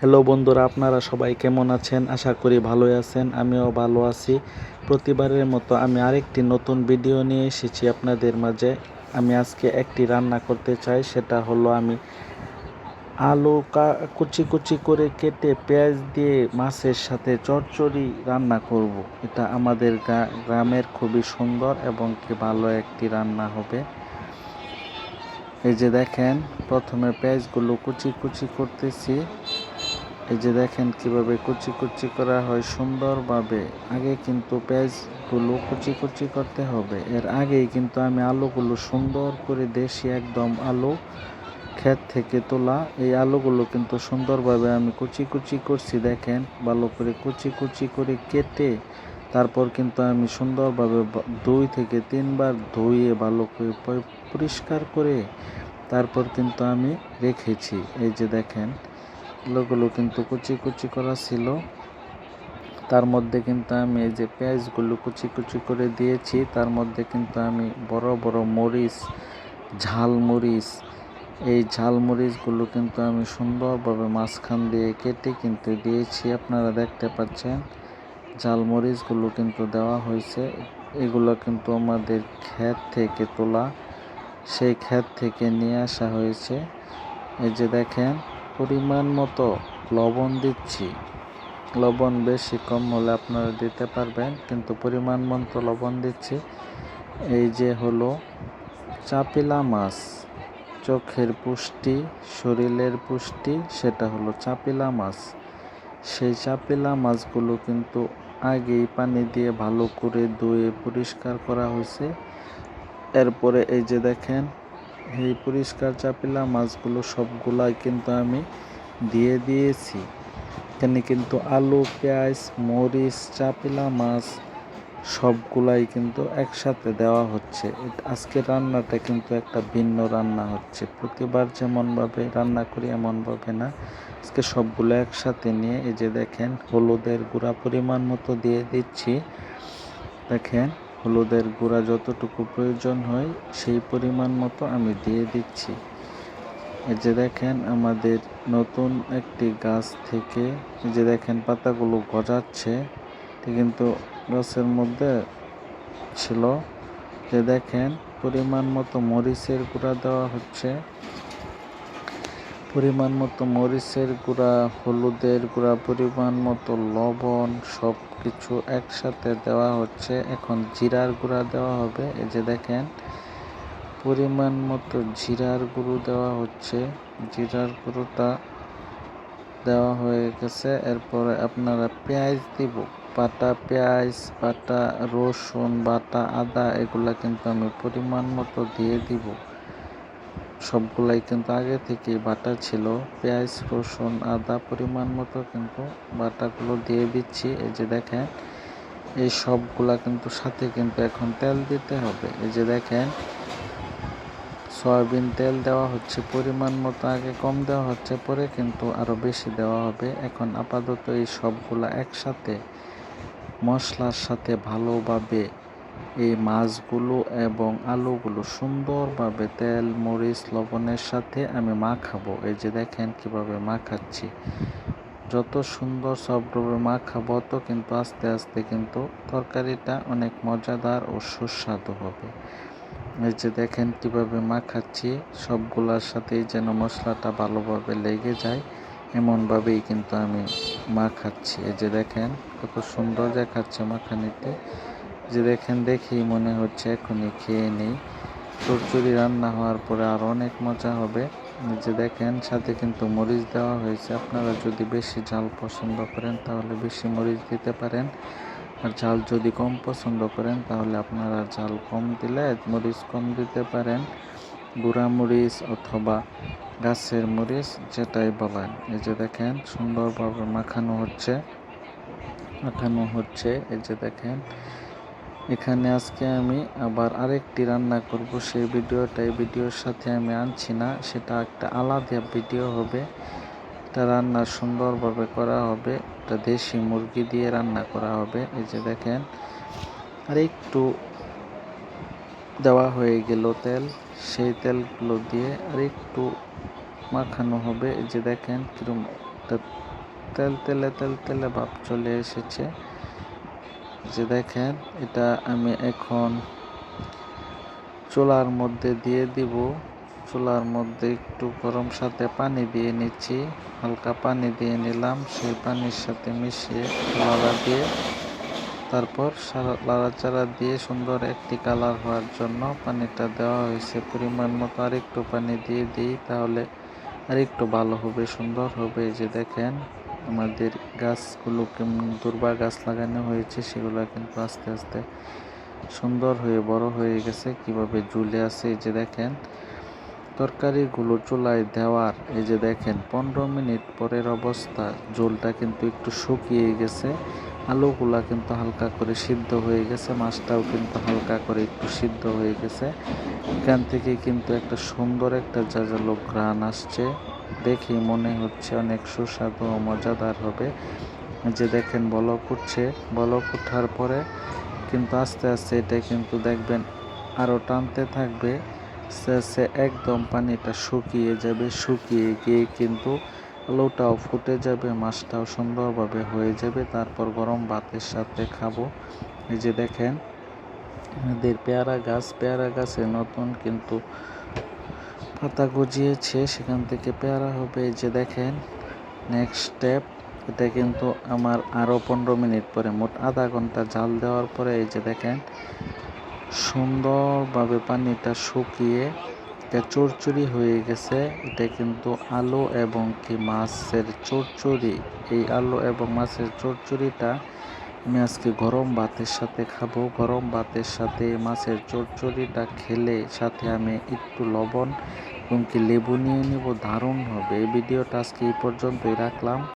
Hello বন্ধুরা, আপনারা সবাই কেমন আছেন? আশা করি ভালোই আছেন, আমিও ভালো আছি। প্রতিবারের মতো আমি আরেকটি নতুন ভিডিও নিয়ে এসেছি আপনাদের মাঝে। আমি আজকে একটি রান্না করতে চাই, সেটা হলো আমি আলু কা, কুচি কুচি করে কেটে পেঁয়াজ দিয়ে মাছের সাথে চচ্চড়ি রান্না করব। এটা আমাদের গ্রামের খুবই সুন্দর এবং কি ভালো একটি রান্না হবে। এই যে দেখেন, প্রথমে পেঁয়াজগুলো কুচি কুচি করতেছি। এই যে দেখেন কীভাবে কুচি কুচি করা হয় সুন্দরভাবে। আগে কিন্তু পেঁয়াজগুলো কুচি কুচি করতে হবে। এর আগেই কিন্তু আমি আলুগুলো সুন্দর করে দেশি একদম আলু ক্ষেত থেকে তোলা। এই আলুগুলো কিন্তু সুন্দরভাবে আমি কুচি কুচি করছি, দেখেন। ভালো করে কুচি কুচি করে কেটে তারপর কিন্তু আমি সুন্দরভাবে দুই থেকে তিনবার ধুয়ে ভালো করে পরিষ্কার করে তারপর কিন্তু আমি রেখেছি। এই যে দেখেন আলুগুলো কিন্তু কুচি কুচি করা ছিল। তার মধ্যে কিন্তু আমি এই যে পেঁয়াজগুলো কুচি কুচি করে দিয়েছি, তার মধ্যে কিন্তু আমি বড় বড় মরিচ, ঝাল মরিচ, এই ঝাল মরিচগুলো কিন্তু আমি সুন্দরভাবে মাঝখান দিয়ে কেটে কিন্তু দিয়েছি। আপনারা দেখতে পাচ্ছেন, ঝাল মরিচগুলো কিন্তু দেওয়া হয়েছে। এগুলো কিন্তু আমাদের ক্ষেত থেকে তোলা, সেই ক্ষেত থেকে নিয়ে আসা হয়েছে। এই যে দেখেন পরিমাণ মতো লবণ দিচ্ছি। লবণ বেশি কম হলে আপনারা দিতে পারবেন, কিন্তু পরিমাণ মতো লবণ দিচ্ছি। এই যে হলো চাপিলা মাছ। চোখের পুষ্টি, শরীরের পুষ্টি, সেটা হলো চাপিলা মাছ। সেই চাপিলা মাছগুলো কিন্তু আগেই পানি দিয়ে ভালো করে ধুয়ে পরিষ্কার করা হয়েছে। এরপরে এই যে দেখেন এই পরিষ্কার চাপিলা মাছগুলো সবগুলাই কিন্তু আমি দিয়ে দিয়েছি। এখানে কিন্তু আলু, পেঁয়াজ, মরিচ, চাপিলা মাছ সবগুলাই কিন্তু একসাথে দেওয়া হচ্ছে। আজকে রান্নাটা কিন্তু একটা ভিন্ন রান্না হচ্ছে। প্রতিবার যেমনভাবে রান্না করি এমনভাবে না। আজকে সবগুলো একসাথে নিয়ে এই যে দেখেন, হলুদের গুঁড়া পরিমাণ মতো দিয়ে দিচ্ছি। দেখেন হলুদের গুঁড়া যতটুকু প্রয়োজন হয়, সেই পরিমাণ মতো আমি দিয়ে দিচ্ছি। এই যে দেখেন, আমাদের নতুন একটি গাছ থেকে এই যে দেখেন, পাতাগুলো গজাচ্ছে। কিন্তু গাছের মধ্যে ছিল। যে দেখেন, পরিমাণ মতো মরিচের গুঁড়া দেওয়া হচ্ছে। পরিমাণ মতো মরিচের গুঁড়া, হলুদের গুঁড়া, পরিমাণ মতো লবণ সব কিছু একসাথে দেওয়া হচ্ছে। এখন জিরার গুঁড়া দেওয়া হবে। এই যে দেখেন, পরিমাণ মতো জিরার গুঁড়ো দেওয়া হচ্ছে। জিরার গুঁড়োটা দেওয়া হয়ে গেছে। এরপরে আপনারা পেঁয়াজ দিব। বাটা পেঁয়াজ, বাটা রসুন, বাটা আদা, এগুলা কিন্তু আমি পরিমাণ মতো দিয়ে দিব। সবগুলাই কিন্তু আগে থেকে বাটা ছিল। পেঁয়াজ, রসুন, আদা পরিমাণ মতো কিন্তু বাটাগুলো দিয়ে দিচ্ছি। এই যে দেখেন, এই সবগুলা কিন্তু সাথে কিন্তু এখন তেল দিতে হবে। এই যে দেখেন, সয়াবিন তেল দেওয়া হচ্ছে, পরিমাণ মতো আগে কম দেওয়া হচ্ছে, পরে কিন্তু আরও বেশি দেওয়া হবে। এখন আপাতত এই সবগুলা একসাথে মশলার সাথে ভালোভাবে এই মাছগুলো এবং আলুগুলো সুন্দরভাবে তেল, মরিচ, লবণের সাথে আমি মাখাবো। এই যে দেখেন কীভাবে মাখাচ্ছি। যত সুন্দর সবভাবে মাখাবো তত কিন্তু আস্তে আস্তে কিন্তু তরকারিটা অনেক মজাদার ও সুস্বাদু হবে। এই যে দেখেন কীভাবে মাখাচ্ছি, সবগুলোর সাথেই যেন মশলাটা ভালোভাবে লেগে যায়, এমনভাবেই কিন্তু আমি মাখাচ্ছি। এই যে দেখেন কত সুন্দর দেখাচ্ছে মাখানিতে যে দেখেন, দেখেই মনে হচ্ছে এখনই খেয়ে নেই। চচ্চড়ি রান্না হওয়ার পরে আরও অনেক মজা হবে। যে দেখেন, সাথে কিন্তু মরিচ দেওয়া হয়েছে। আপনারা যদি বেশি ঝাল পছন্দ করেন, তাহলে বেশি মরিচ দিতে পারেন। আর ঝাল যদি কম পছন্দ করেন, তাহলে আপনারা ঝাল কম দিলে মরিচ কম দিতে পারেন। গুঁড়া মরিচ অথবা গাছের মরিচ, যেটাই বলেন। এই যে দেখেন, সুন্দরভাবে মাখানো হচ্ছে। মাখানো হচ্ছে। এই যে দেখেন এখানে আজকে আমি আবার আরেকটি রান্না করব। সেই ভিডিওটা এই ভিডিওর সাথে আমি আনছি না, সেটা একটা আলাদা ভিডিও হবে। এটা রান্না সুন্দরভাবে করা হবে, এটা দেশি মুরগি দিয়ে রান্না করা হবে। এই যে দেখেন, আর একটু দেওয়া হয়ে গেল তেল, সেই তেলগুলো দিয়ে আর একটু মাখানো হবে। এই যে দেখেন কিরম একটা তেল, তেলে তেল, তেলে ভাব চলে এসেছে। যে দেখেন, এটা আমি এখন চুলার মধ্যে দিয়ে দিব। চুলার মধ্যে একটু গরম সাথে পানি দিয়ে নিচ্ছি। হালকা পানি দিয়ে নিলাম, সেই পানির সাথে মিশিয়ে লাড়া দিয়ে তারপর লাড়াচাড়া দিয়ে সুন্দর একটি কালার হওয়ার জন্য পানিটা দেওয়া হয়েছে। পরিমাণ মতো আর একটু পানি দিয়ে দিই, তাহলে আর একটু ভালো হবে, সুন্দর হবে। যে দেখেন আমাদের গাছগুলো কেমন দুর্বা গাছ লাগানো হয়েছে, সেগুলো কিন্তু আস্তে আস্তে সুন্দর হয়ে বড় হয়ে গেছে। কীভাবে ঝুলে আছে এই যে দেখেন, তরকারিগুলো চুলায় দেওয়ার, এই যে দেখেন, পনেরো মিনিট পরের অবস্থা। ঝোলটা কিন্তু একটু শুকিয়ে গেছে। আলুগুলা কিন্তু হালকা করে সিদ্ধ হয়ে গেছে, মাছটাও কিন্তু হালকা করে একটু সিদ্ধ হয়ে গেছে। এখান থেকে কিন্তু একটা সুন্দর একটা যা জাজালো ঘ্রাণ আসছে। দেখি মনে হচ্ছে অনেক সুস্বাদু ও মজাদার হবে। যে দেখেন বলক উঠছে। বলক উঠার পরে কিন্তু আস্তে আস্তে এটা কিন্তু দেখবেন আরও টানতে থাকবে। আস্তে আস্তে একদম পানিটা শুকিয়ে যাবে, শুকিয়ে গিয়ে কিন্তু আলুটাও ফুটে যাবে, মাছটাও সুন্দরভাবে হয়ে যাবে। তারপর গরম ভাতের সাথে খাব। এই যে দেখেন, আমাদের পেয়ারা গাছ, পেয়ারা গাছে নতুন কিন্তু পাতা গজিয়েছে। সেখান থেকে পেয়ারা হবে। এই যে দেখেন নেক্সট স্টেপ এটা কিন্তু আমার আরও পনেরো মিনিট পরে, মোট আধা ঘণ্টা জাল দেওয়ার পরে এই যে দেখেন, সুন্দরভাবে পানিটা শুকিয়ে এটা চরচড়ি হয়ে গেছে। এটা কিন্তু আলু এবং কি মাছের চরচড়ি এই আলু এবং মাছের চরচড়িটা আমি আজকে গরম ভাতের সাথে খাব। গরম ভাতের সাথে মাছের চরচড়িটা খেলে সাথে আমি একটু লবণ এবং কি লেবু নিয়ে নিব। দারুণ হবে। এই ভিডিওটা আজকে এই পর্যন্তই রাখলাম।